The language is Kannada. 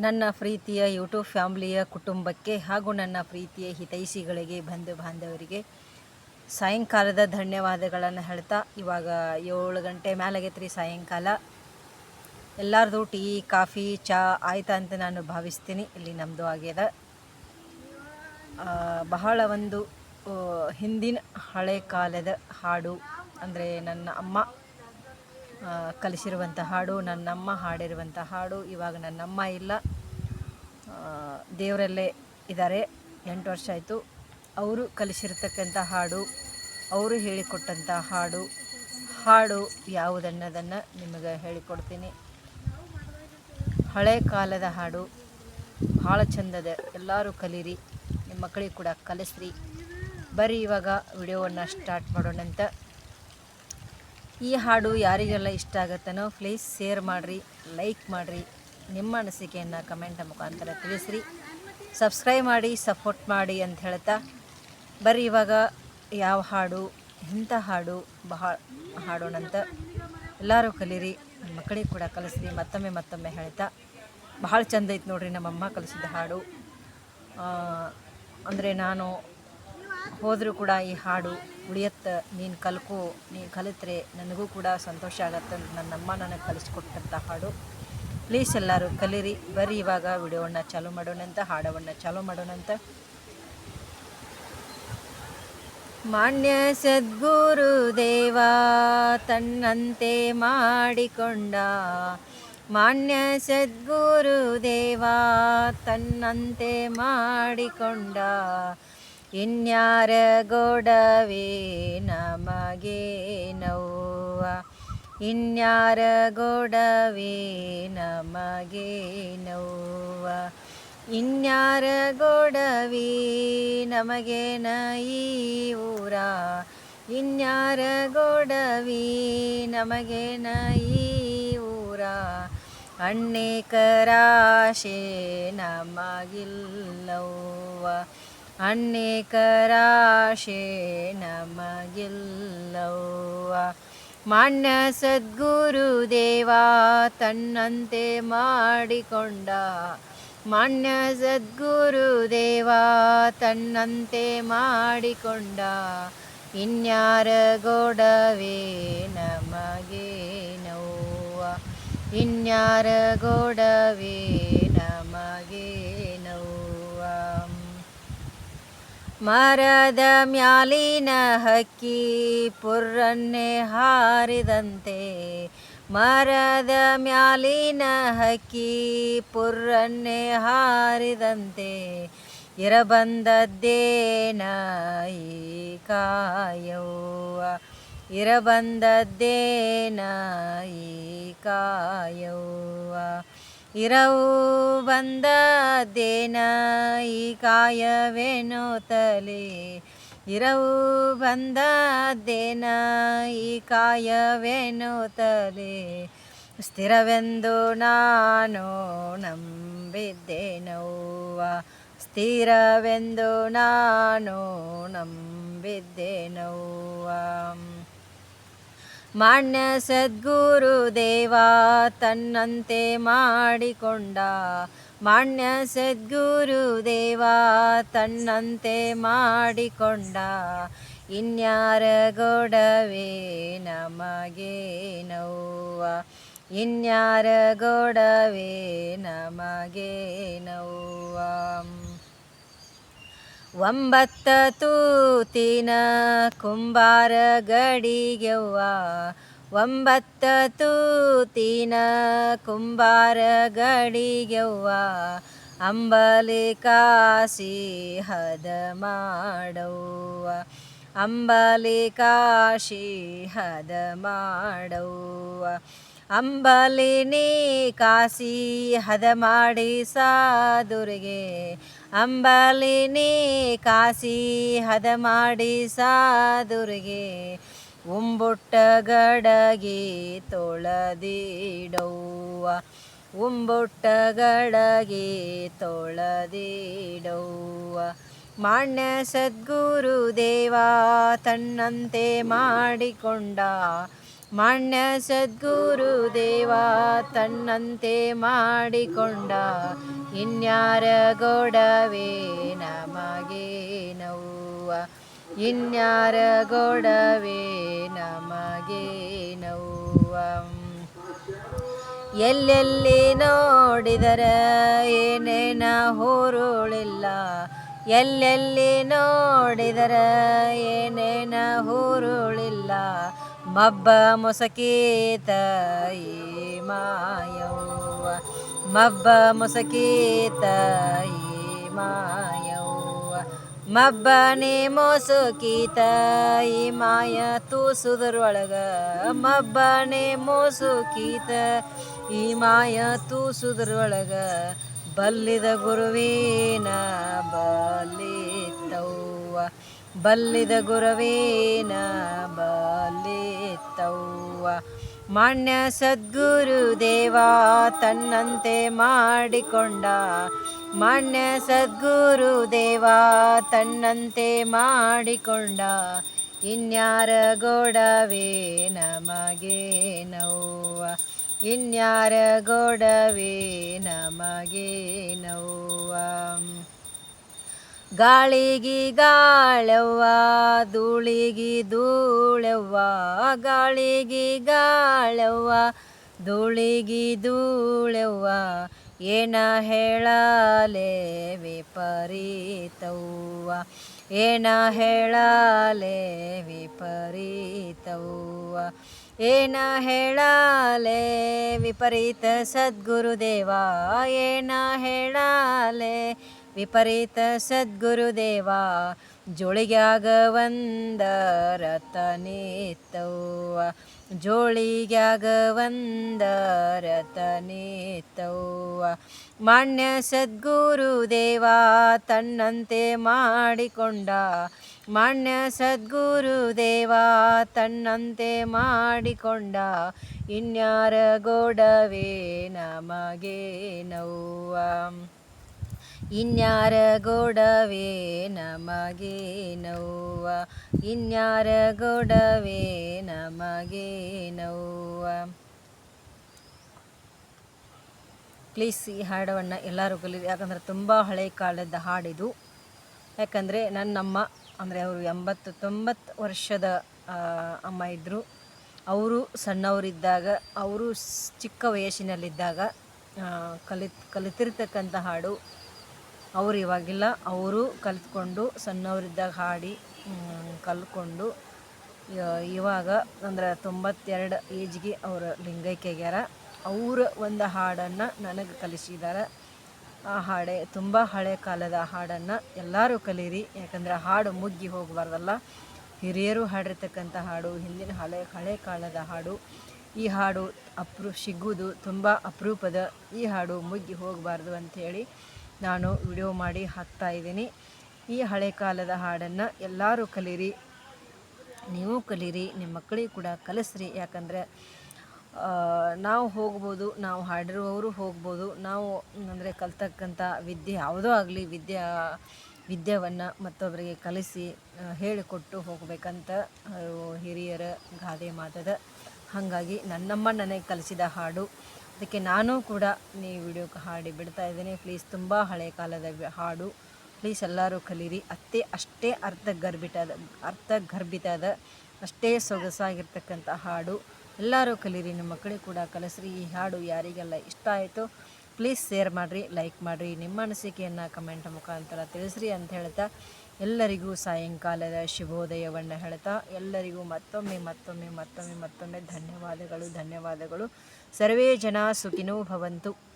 ನನ್ನ ಪ್ರೀತಿಯ ಯೂಟ್ಯೂಬ್ ಫ್ಯಾಮಿಲಿಯ ಕುಟುಂಬಕ್ಕೆ ಹಾಗೂ ನನ್ನ ಪ್ರೀತಿಯ ಹಿತೈಷಿಗಳಿಗೆ ಬಂಧು ಬಾಂಧವರಿಗೆ ಸಾಯಂಕಾಲದ ಧನ್ಯವಾದಗಳನ್ನು ಹೇಳ್ತಾ ಇವಾಗ ಏಳು ಗಂಟೆ ಮ್ಯಾಲಾಗೈತ್ರಿ ಸಾಯಂಕಾಲ. ಎಲ್ಲರದು ಟೀ, ಕಾಫಿ, ಚಾ ಆಯ್ತಾ ಅಂತ ನಾನು ಭಾವಿಸ್ತೀನಿ. ಇಲ್ಲಿ ನಮ್ಮದು ಆಗ್ಯದ. ಬಹಳ ಒಂದು ಹಿಂದಿನ ಹಳೆ ಕಾಲದ ಹಾಡು ಅಂದರೆ ನನ್ನ ಅಮ್ಮ ಕಲಿಸಿರುವಂಥ ಹಾಡು, ನನ್ನಮ್ಮ ಹಾಡಿರುವಂಥ ಹಾಡು, ಇವಾಗ ನನ್ನಮ್ಮ ಇಲ್ಲ. ದೇವರಲ್ಲೇ ಇದ್ದಾರೆ. ಎಂಟು ವರ್ಷ ಆಯಿತು. ಅವರು ಕಲಿಸಿರ್ತಕ್ಕಂಥ ಹಾಡು, ಅವರು ಹೇಳಿಕೊಟ್ಟಂಥ ಹಾಡು ಹಾಡು ಯಾವುದನ್ನೋದನ್ನು ನಿಮಗೆ ಹೇಳಿಕೊಡ್ತೀನಿ. ಹಳೆ ಕಾಲದ ಹಾಡು, ಭಾಳ ಚಂದದ, ಎಲ್ಲರೂ ಕಲೀರಿ, ನಿಮ್ಮ ಮಕ್ಕಳಿಗೆ ಕೂಡ ಕಲಿಸ್ರಿ. ಬರೀ ಇವಾಗ ವಿಡಿಯೋವನ್ನು ಸ್ಟಾರ್ಟ್ ಮಾಡೋಣಂತ ಈ ಹಾಡು ಯಾರಿಗೆಲ್ಲ ಇಷ್ಟ ಆಗುತ್ತನೋ ಪ್ಲೀಸ್ ಶೇರ್ ಮಾಡಿರಿ, ಲೈಕ್ ಮಾಡಿರಿ. ನಿಮ್ಮ ಅನಿಸಿಕೆಯನ್ನು ಕಮೆಂಟ್ ಮುಖಾಂತರ ತಿಳಿಸ್ರಿ. ಸಬ್ಸ್ಕ್ರೈಬ್ ಮಾಡಿ, ಸಪೋರ್ಟ್ ಮಾಡಿ ಅಂತ ಹೇಳ್ತಾ ಬರ್ರಿ ಇವಾಗ ಯಾವ ಹಾಡು, ಇಂಥ ಹಾಡು ಬಹಳ ಹಾಡೋಣಂತ ಎಲ್ಲರೂ ಕಲೀರಿ ಮಕ್ಕಳಿಗೆ ಕೂಡ ಕಲಿಸ್ರಿ, ಮತ್ತೊಮ್ಮೆ ಮತ್ತೊಮ್ಮೆ ಹೇಳ್ತಾ. ಬಹಳ ಚಂದ ಐತೆ ನೋಡ್ರಿ ನಮ್ಮಮ್ಮ ಕಲಿಸಿದ ಹಾಡು. ಅಂದರೆ ನಾನು ಹೋದರೂ ಕೂಡ ಈ ಹಾಡು ಉಳಿಯತ್ತ ನೀನು ಕಲ್ಕೋ, ನೀನು ಕಲಿತ್ರೆ ನನಗೂ ಕೂಡ ಸಂತೋಷ ಆಗತ್ತೆ ಅಂತ ನನ್ನಮ್ಮ ನನಗೆ ಕಲಿಸ್ಕೊಟ್ಟಂಥ ಹಾಡು. ಪ್ಲೀಸ್ ಎಲ್ಲರೂ ಕಲೀರಿ, ಬರ್ರಿ ಇವಾಗ ವಿಡಿಯೋವನ್ನು ಚಾಲೂ ಮಾಡೋಣಂತ ಹಾಡವನ್ನು ಚಾಲೂ ಮಾಡೋಣಂತ ಮಾನ್ಯ ಸದ್ಗುರು ದೇವ, ತನ್ನಂತೆ ಮಾಡಿಕೊಂಡ. ಮಾನ್ಯ ಸದ್ಗುರು ದೇವ, ತನ್ನಂತೆ ಮಾಡಿಕೊಂಡ. ಇನ್ಯಾರ ಗೊಡವೆ ನಮಗೆ ನೋವ ಇನ್ಯಾರ ಗೊಡವೆ ನಮಗೆ ನೋವ ಇನ್ಯಾರ ಗೊಡವಿ ನಮಗೆ ಈ ಊರ ಇನ್ಯಾರ ಗೊಡವಿ ನಮಗೆ ಈ ಊರ ಅಣ್ಣೇಕರಾಶೆ ನಮಗಿಲ್ಲವ್ವ? ಅಣ್ಣೇಕರಾಶೆ ನಮಗಿಲ್ಲವ್ವ. ಮಾನ್ಯ ಸದ್ಗುರು ದೇವ ತನ್ನಂತೆ ಮಾಡಿಕೊಂಡ. ಮಾನ್ಯ ಸದ್ಗುರು ದೇವಾ ತನ್ನಂತೆ ಮಾಡಿಕೊಂಡ. ಇನ್ಯಾರ ಗೋಡವೇ ನಮಗೆ ನೋವ ಇನ್ಯಾರ ಗೋಡವೇ ನಮಗೆ ಮರದ ಮ್ಯಾಲಿನ ಹಕ್ಕಿ ಪುರ್ರನ್ನೇ ಹಾರಿದಂತೆ. ಮರದ ಮ್ಯಾಲಿನ ಹಕ್ಕಿ ಪುರ್ರನ್ನೇ ಹಾರಿದಂತೆ. ಇರಬಂದದ್ದೇನ ಈ ಕಾಯವ್ವ. ಇರಬಂದದ್ದೇನ ಈ ಕಾಯವ್ವ. ಇರವು ಬಂದದ್ದೇನ ಈ ಕಾಯವೇನೋ ತಲೆ ಇರವು ಬಂದದ್ದೇನ ಈ ಕಾಯವೇನೋ ತಲೆ ಸ್ಥಿರವೆಂದು ನಾನು ನಂಬಿದ್ದೇನವ್ವ ಸ್ಥಿರವೆಂದು ನಾನು ನಂಬಿದ್ದೇನವ್ವ ಮಾನ್ಯ ಸದ್ಗುರು ದೇವ ತನ್ನಂತೆ ಮಾಡಿಕೊಂಡ. ಮಾನ್ಯ ಸದ್ಗುರು ದೇವ ತನ್ನಂತೆ ಮಾಡಿಕೊಂಡ. ಇನ್ಯಾರ ಗೊಡವೇ ನಮಗೆ ನೋವ ಇನ್ಯಾರ ಗೊಡವೇ ನಮಗೆ ನೋವ ಒಂಬತ್ತ ತೂತಿನ ಕುಂಬಾರ ಗಡಿಗೆವ್ವ. ಒಂಬತ್ತ ತೂತಿನ ಕುಂಬಾರ ಗಡಿಗೆವ್ವ. ಅಂಬಲಿ ಕಾಸಿ ಹದ ಮಾಡವ್ವ. ಅಂಬಲಿ ಕಾಶಿ ಹದ ಮಾಡವ್ವ. ಅಂಬಲಿನಿ ಕಾಸಿ ಹದ ಮಾಡಿ ಸಾದುರಿಗೆ. ಅಂಬಲಿನಿ ಕಾಸಿ ಹದ ಮಾಡಿ ಸಾದುರಿಗೆ, ಉಂಬುಟ್ಟ ಗಡಗಿ ತೊಳದಿಡವ್ವ. ಉಂಬುಟ್ಟ ಗಡಗಿ ತೊಳದಿಡವ್ವ. ಮಾಣ್ಯ ಸದ್ಗುರು ದೇವ ತನ್ನಂತೆ ಮಾಡಿಕೊಂಡ ಮಾನ್ಯ ಸದ್ಗುರು ದೇವ ತನ್ನಂತೆ ಮಾಡಿಕೊಂಡ ಇನ್ಯಾರ ಗೊಡವೇ ನಮಗೆ ನೋವ ಇನ್ಯಾರ ಗೊಡವೇ ನಮಗೆ ನೋವ ಎಲ್ಲೆಲ್ಲಿ ನೋಡಿದರ ಏನೇನ ಹುರುಳಿಲ್ಲ ಎಲ್ಲೆಲ್ಲಿ ನೋಡಿದರ ಏನೇನ ಹುರುಳಿಲ್ಲ ಮಬ್ಬ ಮೊಸಕೀತ ಈ ಮಾಯವ್ವ. ಮಬ್ಬ ಮೊಸಕೀತ ಈ ಮಾಯವ್ವ. ಮಬ್ಬನೇ ಮೋಸುಕೀತ ಈ ಮಾಯ ತೂಸುದರೊಳಗ ಮಬ್ಬನೇ ಮೋಸುಕೀತ ಈ ಮಾಯ ತೂಸುದರೊಳಗ ಬಲ್ಲಿದ ಗುರುವೇನ ಬಲಿತವ್ವ ಬಲ್ಲಿದ ಗುರವೇನ ಬಲ್ಲಿತ್ತವ್ವ. ಸದ್ಗುರು ದೇವಾ, ತನ್ನಂತೆ ಮಾಡಿಕೊಂಡ. ಸದ್ಗುರು ದೇವಾ, ತನ್ನಂತೆ ಮಾಡಿಕೊಂಡ. ಇನ್ಯಾರ ಗೋಡವೇ ನಮಗೆ ನೋವ ಇನ್ಯಾರ ಗೋಡವೇ ನಮಗೆ ನೋವ ಗಾಳಿಗಿ ಗಾಳವ್ವ ಧೂಳಿಗಿ ಧೂಳವ್ವ ಗಾಳಿಗಿ ಗಾಳವ್ವ ಧೂಳಿಗಿ ಧೂಳವ್ವ ಏನ ಹೇಳಲೆ ವಿಪರೀತವ್ವ, ಏನ ಹೇಳಲೆ ವಿಪರೀತವ್ವ, ಏನ ಹೇಳಲೆ ವಿಪರೀತ ಸದ್ಗುರುದೇವ, ಏನ ಹೇಳಲೆ ವಿಪರೀತ ಸದ್ಗುರುದೇವ ಜೋಳಿಗ್ಯಾಗ ಒಂದ ಜೋಳಿಗ್ಯಾಗವಂದ ಜೋಳಿಗ್ಯಾಗ ಒಂದ ಮಾನ್ಯ ಸದ್ಗುರುದೇವ, ತನ್ನಂತೆ ಮಾಡಿಕೊಂಡ, ಮಾನ್ಯ ಸದ್ಗುರುದೇವ, ತನ್ನಂತೆ ಮಾಡಿಕೊಂಡ, ಇನ್ಯಾರ ಗೋಡವೇ ನಮಗೆ ನೋವ ಇನ್ಯಾರ ಗೊಡವೇ ನಮಗೆ ನೋವ ಇನ್ಯಾರ ಗೊಡವೇ ನಮಗೆ ನೋವ ಪ್ಲೀಸ್ ಈ ಹಾಡವನ್ನು ಎಲ್ಲರೂ ಕಲೀರಿ. ಯಾಕಂದರೆ ತುಂಬ ಹಳೆ ಕಾಲದ ಹಾಡಿದು. ಯಾಕಂದರೆ ನನ್ನಮ್ಮ, ಅಂದರೆ ಅವರು ಎಂಬತ್ತು, ತೊಂಬತ್ತು ವರ್ಷದ ಅಮ್ಮ ಇದ್ದರು ಅವರು ಸಣ್ಣವರಿದ್ದಾಗ, ಅವರು ಚಿಕ್ಕ ವಯಸ್ಸಿನಲ್ಲಿದ್ದಾಗ ಕಲಿತ್, ಕಲಿತಿರ್ತಕ್ಕಂಥ ಹಾಡು. ಅವರು ಇವಾಗಿಲ್ಲ. ಅವರು ಕಲಿತ್ಕೊಂಡು, ಸಣ್ಣವರಿದ್ದಾಗ ಹಾಡಿ ಕಲ್ತ್ಕೊಂಡು ಇವಾಗ ಅಂದ್ರೆ ತೊಂಬತ್ತೆರಡು ಏಜ್ಗೆ ಅವರು ಲಿಂಗೈಕ್ಯಾಗ್ಯಾರ ಅವ್ರ ಒಂದು ಹಾಡನ್ನು ನನಗೆ ಕಲಿಸಿದ್ದಾರೆ ಆ ಹಾಡೆ ತುಂಬ ಹಳೆ ಕಾಲದ ಹಾಡನ್ನು ಎಲ್ಲರೂ ಕಲೀರಿ. ಯಾಕಂದರೆ ಹಾಡು ಮುಗ್ಗಿ ಹೋಗಬಾರ್ದಲ್ಲ. ಹಿರಿಯರು ಹಾಡಿರ್ತಕ್ಕಂಥ ಹಾಡು, ಹಿಂದಿನ ಹಳೆ ಹಳೆ ಕಾಲದ ಹಾಡು, ಈ ಹಾಡು ಅಪ್ರೂ, ಸಿಗುವುದು ತುಂಬ ಅಪರೂಪದ ಈ ಹಾಡು ಮುಗ್ಗಿ ಹೋಗಬಾರ್ದು ಅಂಥೇಳಿ ನಾನು ವಿಡಿಯೋ ಮಾಡಿ ಹಾಕ್ತಾ ಇದ್ದೀನಿ. ಈ ಹಳೆ ಕಾಲದ ಹಾಡನ್ನು ಎಲ್ಲರೂ ಕಲೀರಿ. ನೀವು ಕಲೀರಿ, ನಿಮ್ಮ ಮಕ್ಕಳಿಗೆ ಕೂಡ ಕಲಿಸ್ರಿ. ಯಾಕಂದರೆ ನಾವು ಹೋಗ್ಬೋದು, ನಾವು ಹಾಡಿರುವವರು ಹೋಗ್ಬೋದು. ನಾವು, ಅಂದರೆ ಕಲ್ತಕ್ಕಂಥ ವಿದ್ಯೆ ಯಾವುದೋ ಆಗಲಿ, ವಿದ್ಯೆ, ವಿದ್ಯವನ್ನು ಮತ್ತೊಬ್ಬರಿಗೆ ಕಲಿಸಿ ಹೇಳಿಕೊಟ್ಟು ಹೋಗಬೇಕಂತ ಹಿರಿಯರ ಗಾದೆ ಮಾತದ. ಹಾಗಾಗಿ ನನ್ನಮ್ಮ ನನಗೆ ಕಲಿಸಿದ ಹಾಡು. ಅದಕ್ಕೆ ನಾನು ಕೂಡ ಈ ವಿಡಿಯೋ ಹಾಡಿ ಬಿಡ್ತಾ ಇದ್ದೀನಿ. ಪ್ಲೀಸ್ ತುಂಬ ಹಳೆ ಕಾಲದ ಹಾಡು. ಪ್ಲೀಸ್ ಎಲ್ಲರೂ ಕಲೀರಿ. ಅತ್ತೆ ಅಷ್ಟೇ ಅರ್ಥ ಗರ್ಭಿಟಾದ ಅರ್ಥ ಗರ್ಭಿತಾದ ಅಷ್ಟೇ ಸೊಗಸಾಗಿರ್ತಕ್ಕಂಥ ಹಾಡು. ಎಲ್ಲರೂ ಕಲೀರಿ. ನಿಮ್ಮ ಮಕ್ಕಳಿಗೆ ಕೂಡ ಕಲಿಸ್ರಿ. ಈ ಹಾಡು ಯಾರಿಗೆಲ್ಲ ಇಷ್ಟ ಆಯಿತು ಪ್ಲೀಸ್ ಶೇರ್ ಮಾಡಿರಿ ಲೈಕ್ ಮಾಡಿರಿ. ನಿಮ್ಮ ಅನಿಸಿಕೆಯನ್ನು ಕಮೆಂಟ್ ಮುಖಾಂತರ ತಿಳಿಸ್ರಿ ಅಂತ ಹೇಳ್ತಾ ಎಲ್ಲರಿಗೂ ಸಾಯಂಕಾಲದ ಶುಭೋದಯವನ್ನು ಹೇಳ್ತಾ, ಎಲ್ಲರಿಗೂ ಮತ್ತೊಮ್ಮೆ ಮತ್ತೊಮ್ಮೆ ಮತ್ತೊಮ್ಮೆ ಮತ್ತೊಮ್ಮೆ ಧನ್ಯವಾದಗಳು ಧನ್ಯವಾದಗಳು. ಸರ್ವೇ ಜನ ಸುಖಿನೋ ಭವಂತು.